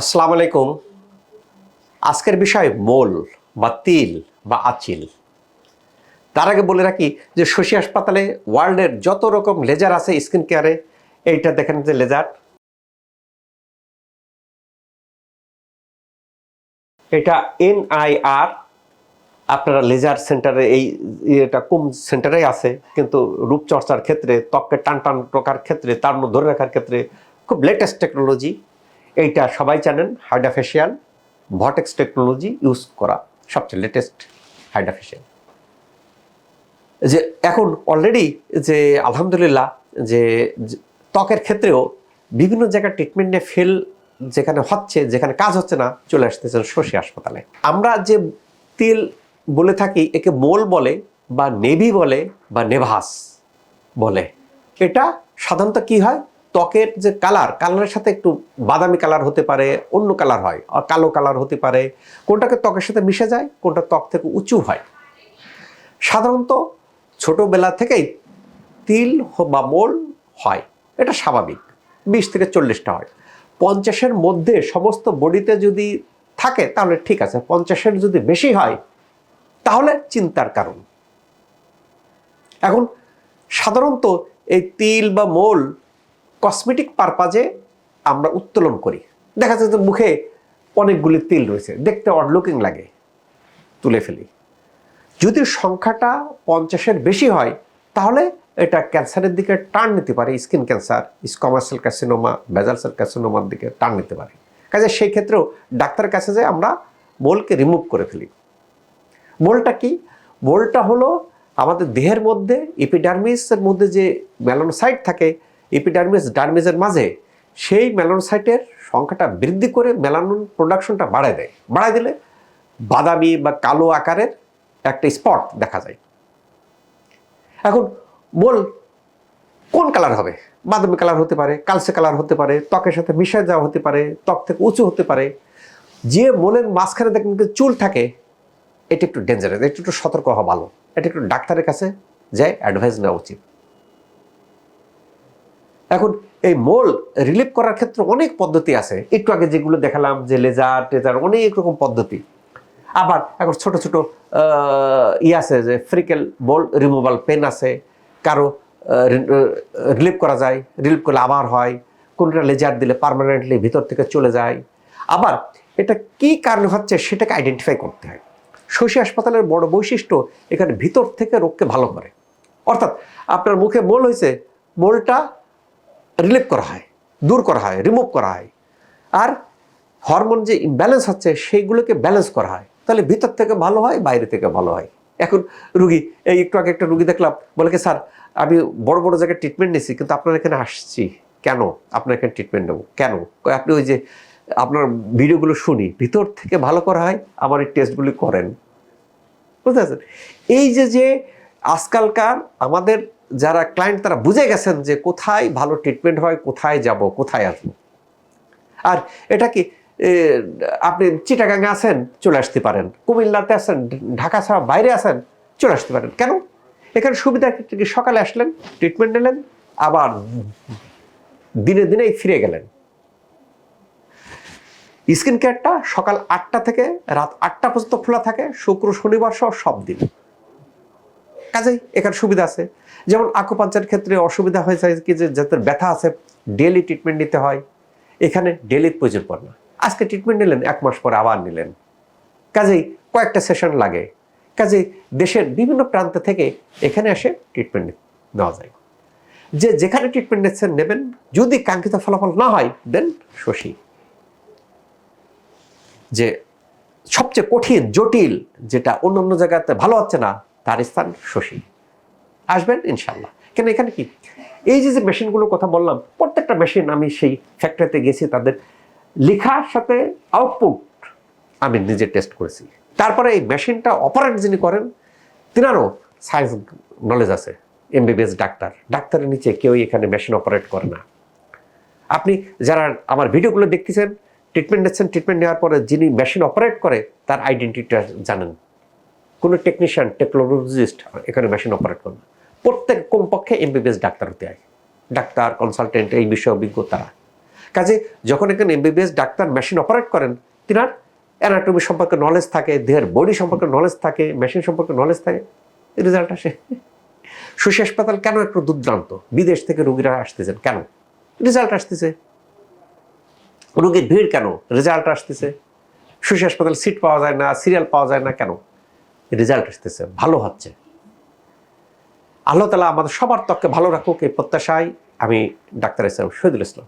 আসসালামু আলাইকুম। আজকের বিষয় মোল বা তিল বা আচিল। তার আগে বলে রাখি যে শশী হাসপাতালে ওয়ার্ল্ডের যত রকম লেজার আছে স্কিন কেয়ারে, এইটা দেখেন যে লেজার। এটা এনআইআর, আপনারা লেজার সেন্টারে এই এটা কম সেন্টারে আছে, কিন্তু রূপচর্চার ক্ষেত্রে, ত্বককে টান টান রাখার ক্ষেত্রে, তার ধরে রাখার ক্ষেত্রে খুব লেটেস্ট টেকনোলজি এইটা সবাই জানেন, হাইড্রাফেশিয়াল ভটেক্স টেকনোলজি ইউজ করা সবচেয়ে লেটেস্ট হাইড্রাফেশিয়াল। যে এখন অলরেডি যে আলহামদুলিল্লাহ যে ত্বকের ক্ষেত্রেও বিভিন্ন জায়গায় ট্রিটমেন্ট নিয়ে ফেল যেখানে হচ্ছে, যেখানে কাজ হচ্ছে না, চলে আসতেছেন শশী হাসপাতালে। আমরা যে তেল বলে থাকি, একে মোল বলে বা নেভি বলে বা নেভাস বলে। এটা সাধারণত কি হয়? ত্বকের যে কালার কালারের সাথে একটু বাদামি কালার হতে পারে, অন্য কালার হয় কালো কালার হতে পারে। কোনটাকে ত্বকের সাথে মিশে যায়, কোনটা ত্বক থেকে উঁচু হয়। সাধারণত ছোটোবেলা থেকেই তিল বা মোল হয়। এটা স্বাভাবিক। বিশ থেকে চল্লিশটা হয়। পঞ্চাশের মধ্যে সমস্ত বডিতে যদি থাকে, তাহলে ঠিক আছে। পঞ্চাশের যদি বেশি হয়, তাহলে চিন্তার কারণ। এখন সাধারণত এই তিল বা মোল কসমেটিক পারপাজে আমরা উত্তোলন করি। দেখা যাচ্ছে মুখে অনেকগুলি তিল রয়েছে, দেখতে অড লুকিং লাগে, তুলে ফেলি। যদি সংখ্যাটা পঞ্চাশের বেশি হয়, তাহলে এটা ক্যান্সারের দিকে টার্ন নিতে পারে, স্কিন ক্যান্সার স্কমার্সেল ক্যাসিনোমা বেজালসেল ক্যাসিনোমার দিকে টার্ন নিতে পারে। কাজে সেই ক্ষেত্রেও ডাক্তারের কাছে যে আমরা মোলকে রিমুভ করে ফেলি। মোলটা কি? মোলটা হলো আমাদের দেহের মধ্যে এপিডার্মিসের মধ্যে যে মেলানোসাইট থাকে এপিডার্মিস ডার্মিসের মাঝে, সেই মেলানোসাইটের সংখ্যাটা বৃদ্ধি করে মেলানোন প্রোডাকশনটা বাড়ায় দেয়। বাড়ায় দিলে বাদামি বা কালো আকারের একটা স্পট দেখা যায়। এখন মোল কোন কালার হবে? বাদামি কালার হতে পারে কালচে কালার হতে পারে, ত্বকের সাথে মিশে যাওয়া হতে পারে, ত্বক থেকে উঁচু হতে পারে। যে মোলের মাঝখানে দেখবেন যে চুল থাকে, এটা একটু ডেঞ্জারাস এটা একটু সতর্ক হওয়া ভালো। এটা একটু ডাক্তারের কাছে যাই অ্যাডভাইস নেওয়া উচিত। এখন এই মোল রিলিভ করার ক্ষেত্রে অনেক পদ্ধতি আছে। একটু আগে যেগুলো দেখালাম যে লেজার টেজার অনেক রকম পদ্ধতি। আবার এখন ছোট ছোট ই আছে যে ফ্রিকেল মোল রিমুভাল পেন আছে। কারও রিলিভ করা যায় রিলিভ করলে আবার হয়। কোনটা লেজার দিলে পার্মানেন্টলি ভিতর থেকে চলে যায়। আবার এটা কি কারণে হচ্ছে সেটাকে আইডেন্টিফাই করতে হয়। শশী হাসপাতালের বড় বৈশিষ্ট্য এখানে ভিতর থেকে রোগকে ভালো করে। অর্থাৎ আপনার মুখে মোল হয়েছে, মোলটা রিলিভ করা হয়, দূর করা হয়, রিমুভ করা হয়। আর হরমোন যে ইমব্যালেন্স হচ্ছে, সেইগুলোকে ব্যালেন্স করা হয়। তাহলে ভিতর থেকে ভালো হয়, বাইরে থেকে ভালো হয়। এখন রুগী, এই একটু আগে একটা রুগী দেখলাম, বলে কি, স্যার, আমি বড় বড় জায়গায় ট্রিটমেন্ট নিয়েছি কিন্তু আপনার এখানে আসছি কেন? আপনার এখানে ট্রিটমেন্ট নেব কেন? আপনি ওই যে আপনার ভিডিওগুলো শুনি, ভিতর থেকে ভালো করা হয়, আমার এই টেস্টগুলি করেন। বুঝতে পারছেন? এই যে যে আজকালকার আমাদের যারা ক্লায়েন্ট তারা বুঝে গেছেন যে কোথায় ভালো ট্রিটমেন্ট হয়, কোথায় যাব, কোথায় আসব। আর এটা কি আপনি চিটাগাঙে আছেন, চলে আসতে পারেন। কুমিল্লাতে আছেন, ঢাকা ছাড়া বাইরে আছেন, চলে আসতে পারেন। কেন? এখানে সুবিধা কি কি সকালে আসলেন ট্রিটমেন্ট নিলেন, আবার দিনে দিনেই ফিরে গেলেন? স্কিন কেয়ারটা সকাল আটটা থেকে রাত আটটা পর্যন্ত খোলা থাকে, শুক্র, শনিবার সহ সব দিন। কাজেই এখানে সুবিধা আছে। যেমন আকুপাঞ্চার ক্ষেত্রে অসুবিধা হয়ে যায় কি যে, যাদের ব্যথা আছে ডেলি ট্রিটমেন্ট নিতে হয়। এখানে ডেলির প্রয়োজন পড়ে না। আজকে ট্রিটমেন্ট নিলেন, এক মাস পরে আবার নিলেন। কাজেই কয়েকটা সেশন লাগে। কাজেই দেশের বিভিন্ন প্রান্ত থেকে এখানে এসে ট্রিটমেন্ট নেওয়া যায়। যে যেখানে ট্রিটমেন্ট নিচ্ছেন, নেবেন। যদি কাঙ্ক্ষিত ফলাফল না হয়, দেন শশী। যে সবচেয়ে কঠিন, জটিল, যেটা অন্য অন্য জায়গাতে ভালো হচ্ছে না তার স্থান শশী। আসবেন ইনশাল্লাহ কেন এখানে কি? এই যে যে মেশিনগুলোর কথা বললাম, প্রত্যেকটা মেশিন আমি সেই ফ্যাক্টরিতে গেছি, তাদের লেখার সাথে আউটপুট আমি নিজে টেস্ট করেছি। তারপরে এই মেশিনটা অপারেট যিনি করেন, তিনারও সায়েন্স নলেজ আছে এমবিবিএস ডাক্তার। ডাক্তারের নিচে কেউই এখানে মেশিন অপারেট করে না। আপনি যারা আমার ভিডিওগুলো দেখতেছেন ট্রিটমেন্ট নিচ্ছেন ট্রিটমেন্ট নেওয়ার পরে যিনি মেশিন অপারেট করে, তার আইডেন্টিটিটা জানেন। কোনো টেকনিশিয়ান টেকনোলজিস্ট এখানে মেশিন অপারেট করে না। প্রত্যেক কমপক্ষে এমবিবিএস ডাক্তার হতে হয়। ডাক্তার কনসালটেন্ট এই বিষয়ে অভিজ্ঞ তারা। কাজে যখন এখানে এমবিবিএস ডাক্তার মেশিন অপারেট করেন, তিনার অ্যানাটমি সম্পর্কে নলেজ থাকে, দেহের বডি সম্পর্কে নলেজ থাকে মেশিন সম্পর্কে নলেজ থাকে। রেজাল্ট আসে। সুশী হাসপাতাল কেন একটু দুর্দান্ত? বিদেশ থেকে রুগীরা আসতেছেন কেন? রেজাল্ট আসতেছে। রুগীর ভিড় কেন? রেজাল্ট আসতেছে। সুশী হাসপাতাল সিট পাওয়া যায় না সিরিয়াল পাওয়া যায় না কেন? রেজাল্ট আসতেছে, ভালো হচ্ছে। আল্লাহ তালা আমাদের সবার ত্বককে ভালো রাখুক, এই প্রত্যাশায় আমি ডাক্তার ইসলাম শহীদুল ইসলাম।